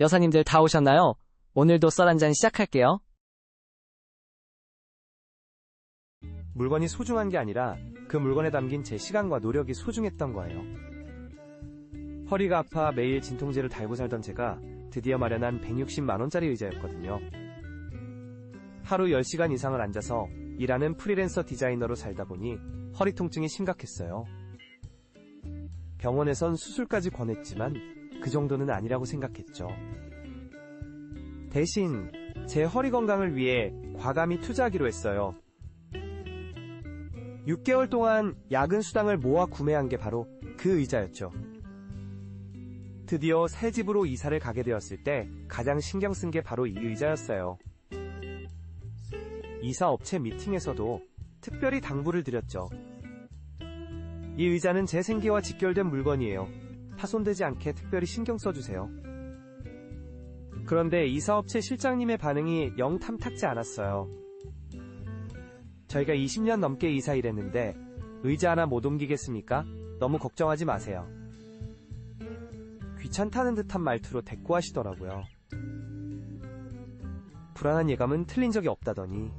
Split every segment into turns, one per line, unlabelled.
여사님들 다 오셨나요? 오늘도 썰 한 잔 시작할게요.
물건이 소중한 게 아니라 그 물건에 담긴 제 시간과 노력이 소중했던 거예요. 허리가 아파 매일 진통제를 달고 살던 제가 드디어 마련한 160만원짜리 의자였거든요. 하루 10시간 이상을 앉아서 일하는 프리랜서 디자이너로 살다 보니 허리 통증이 심각했어요. 병원에선 수술까지 권했지만 그 정도는 아니라고 생각했죠. 대신 제 허리 건강을 위해 과감히 투자하기로 했어요. 6개월 동안 야근 수당을 모아 구매한 게 바로 그 의자였죠. 드디어 새 집으로 이사를 가게 되었을 때 가장 신경 쓴 게 바로 이 의자였어요. 이사 업체 미팅에서도 특별히 당부를 드렸죠. 이 의자는 제 생계와 직결된 물건이에요. 파손되지 않게 특별히 신경 써주세요. 그런데 이사업체 실장님의 반응이 영 탐탁지 않았어요. 저희가 20년 넘게 이사 일했는데 의자 하나 못 옮기겠습니까? 너무 걱정하지 마세요. 귀찮다는 듯한 말투로 대꾸하시더라고요. 불안한 예감은 틀린 적이 없다더니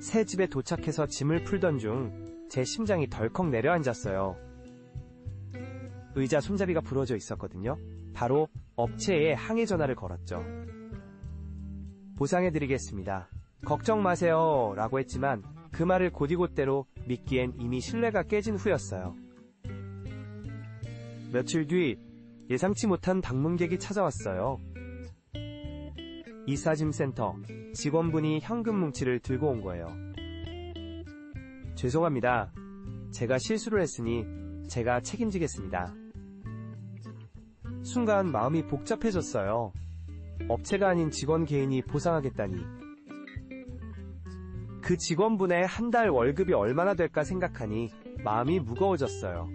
새 집에 도착해서 짐을 풀던 중 제 심장이 덜컥 내려앉았어요. 의자 손잡이가 부러져 있었거든요. 바로 업체에 항해 전화를 걸었죠. 보상해드리겠습니다. 걱정 마세요. 라고 했지만 그 말을 곧이곧대로 믿기엔 이미 신뢰가 깨진 후였어요. 며칠 뒤 예상치 못한 방문객이 찾아왔어요. 이사짐센터 직원분이 현금 뭉치를 들고 온 거예요. 죄송합니다. 제가 실수를 했으니 제가 책임지겠습니다. 순간 마음이 복잡해졌어요. 업체가 아닌 직원 개인이 보상하겠다니. 그 직원분의 한 달 월급이 얼마나 될까 생각하니 마음이 무거워졌어요.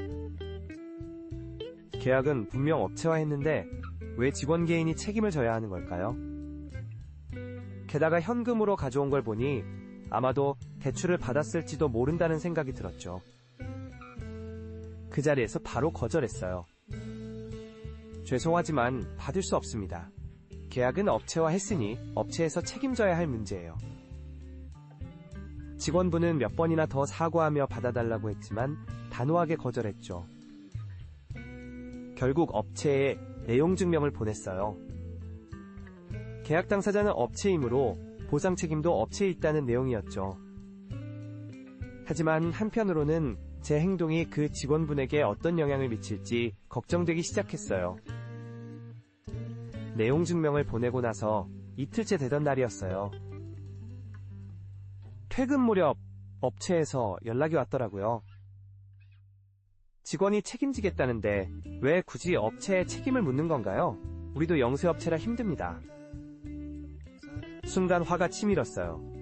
계약은 분명 업체와 했는데 왜 직원 개인이 책임을 져야 하는 걸까요? 게다가 현금으로 가져온 걸 보니 아마도 대출을 받았을지도 모른다는 생각이 들었죠. 그 자리에서 바로 거절했어요. 죄송하지만 받을 수 없습니다. 계약은 업체와 했으니 업체에서 책임져야 할 문제예요. 직원분은 몇 번이나 더 사과하며 받아달라고 했지만 단호하게 거절했죠. 결국 업체에 내용 증명을 보냈어요. 계약 당사자는 업체이므로 보상 책임도 업체에 있다는 내용이었죠. 하지만 한편으로는 제 행동이 그 직원분에게 어떤 영향을 미칠지 걱정되기 시작했어요. 내용 증명을 보내고 나서 이틀째 되던 날이었어요. 퇴근 무렵 업체에서 연락이 왔더라고요. 직원이 책임지겠다는데 왜 굳이 업체에 책임을 묻는 건가요? 우리도 영세업체라 힘듭니다. 순간 화가 치밀었어요.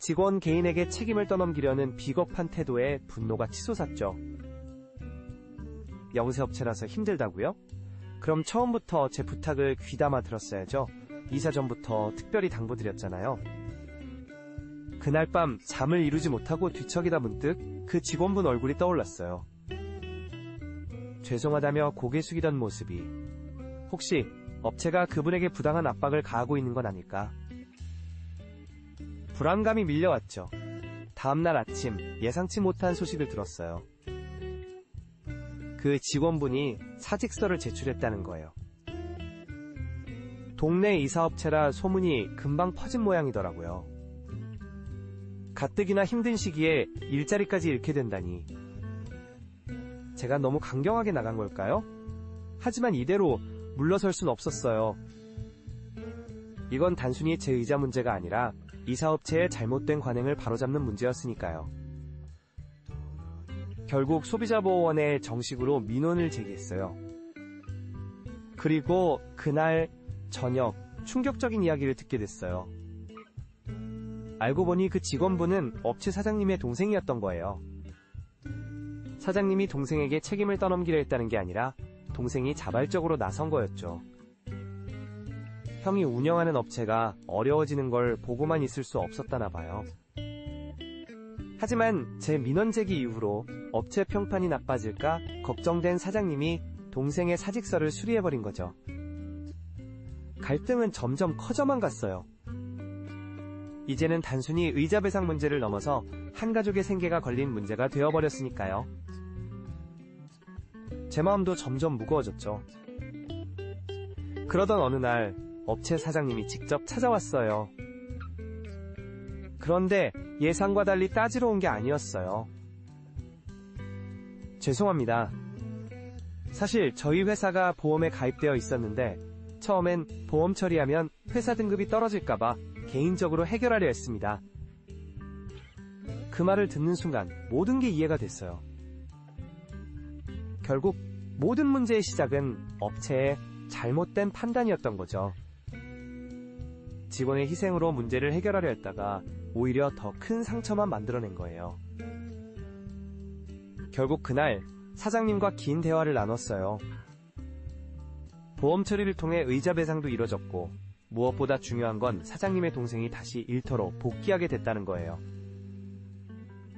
직원 개인에게 책임을 떠넘기려는 비겁한 태도에 분노가 치솟았죠. 영세업체라서 힘들다고요? 그럼 처음부터 제 부탁을 귀담아 들었어야죠. 이사 전부터 특별히 당부드렸잖아요. 그날 밤 잠을 이루지 못하고 뒤척이다 문득 그 직원분 얼굴이 떠올랐어요. 죄송하다며 고개 숙이던 모습이 혹시 업체가 그분에게 부당한 압박을 가하고 있는 건 아닐까? 불안감이 밀려왔죠. 다음날 아침 예상치 못한 소식을 들었어요. 그 직원분이 사직서를 제출했다는 거예요. 동네 이사업체라 소문이 금방 퍼진 모양이더라고요. 가뜩이나 힘든 시기에 일자리까지 잃게 된다니. 제가 너무 강경하게 나간 걸까요? 하지만 이대로 물러설 순 없었어요. 이건 단순히 제 의자 문제가 아니라 이사업체의 잘못된 관행을 바로잡는 문제였으니까요. 결국 소비자보호원에 정식으로 민원을 제기했어요. 그리고 그날 저녁 충격적인 이야기를 듣게 됐어요. 알고 보니 그 직원분은 업체 사장님의 동생이었던 거예요. 사장님이 동생에게 책임을 떠넘기려 했다는 게 아니라 동생이 자발적으로 나선 거였죠. 형이 운영하는 업체가 어려워지는 걸 보고만 있을 수 없었다나 봐요. 하지만 제 민원 제기 이후로 업체 평판이 나빠질까 걱정된 사장님이 동생의 사직서를 수리해버린 거죠. 갈등은 점점 커져만 갔어요. 이제는 단순히 의자 배상 문제를 넘어서 한 가족의 생계가 걸린 문제가 되어버렸으니까요. 제 마음도 점점 무거워졌죠. 그러던 어느 날 업체 사장님이 직접 찾아왔어요. 그런데 예상과 달리 따지러 온 게 아니었어요. 죄송합니다. 사실 저희 회사가 보험에 가입되어 있었는데 처음엔 보험 처리하면 회사 등급이 떨어질까봐 개인적으로 해결하려 했습니다. 그 말을 듣는 순간 모든 게 이해가 됐어요. 결국 모든 문제의 시작은 업체의 잘못된 판단이었던 거죠. 직원의 희생으로 문제를 해결하려 했다가 오히려 더 큰 상처만 만들어낸 거예요. 결국 그날 사장님과 긴 대화를 나눴어요. 보험 처리를 통해 의자 배상도 이뤄졌고 무엇보다 중요한 건 사장님의 동생이 다시 일터로 복귀하게 됐다는 거예요.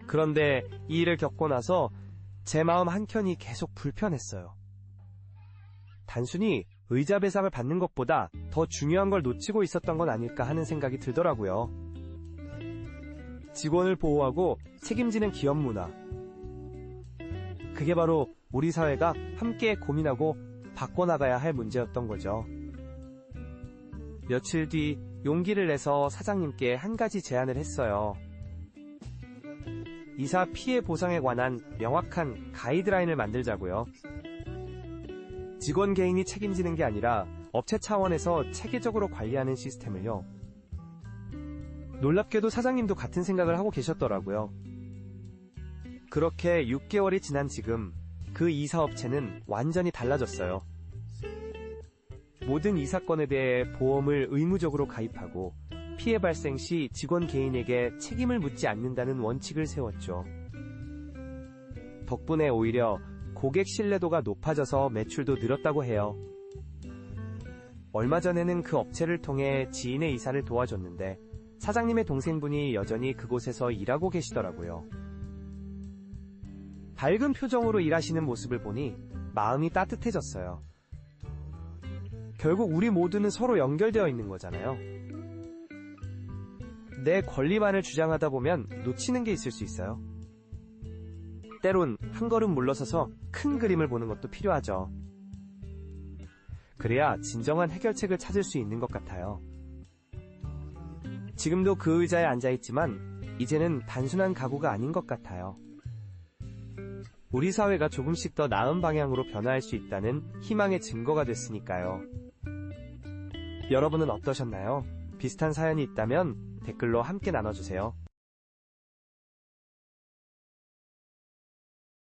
그런데 이 일을 겪고 나서 제 마음 한켠이 계속 불편했어요. 단순히 의자 배상을 받는 것보다 더 중요한 걸 놓치고 있었던 건 아닐까 하는 생각이 들더라고요. 직원을 보호하고 책임지는 기업 문화. 그게 바로 우리 사회가 함께 고민하고 바꿔나가야 할 문제였던 거죠. 며칠 뒤 용기를 내서 사장님께 한 가지 제안을 했어요. 이사 피해 보상에 관한 명확한 가이드라인을 만들자고요. 직원 개인이 책임지는 게 아니라 업체 차원에서 체계적으로 관리하는 시스템을요. 놀랍게도 사장님도 같은 생각을 하고 계셨더라고요. 그렇게 6개월이 지난 지금 그 이사 업체는 완전히 달라졌어요. 모든 이 사건에 대해 보험을 의무적으로 가입하고 피해 발생 시 직원 개인에게 책임을 묻지 않는다는 원칙을 세웠죠. 덕분에 오히려 고객 신뢰도가 높아져서 매출도 늘었다고 해요. 얼마 전에는 그 업체를 통해 지인의 이사를 도와줬는데 사장님의 동생분이 여전히 그곳에서 일하고 계시더라고요. 밝은 표정으로 일하시는 모습을 보니 마음이 따뜻해졌어요. 결국 우리 모두는 서로 연결되어 있는 거잖아요. 내 권리만을 주장하다 보면 놓치는 게 있을 수 있어요. 때론 한 걸음 물러서서 큰 그림을 보는 것도 필요하죠. 그래야 진정한 해결책을 찾을 수 있는 것 같아요. 지금도 그 의자에 앉아있지만 이제는 단순한 가구가 아닌 것 같아요. 우리 사회가 조금씩 더 나은 방향으로 변화할 수 있다는 희망의 증거가 됐으니까요. 여러분은 어떠셨나요? 비슷한 사연이 있다면 댓글로 함께 나눠주세요.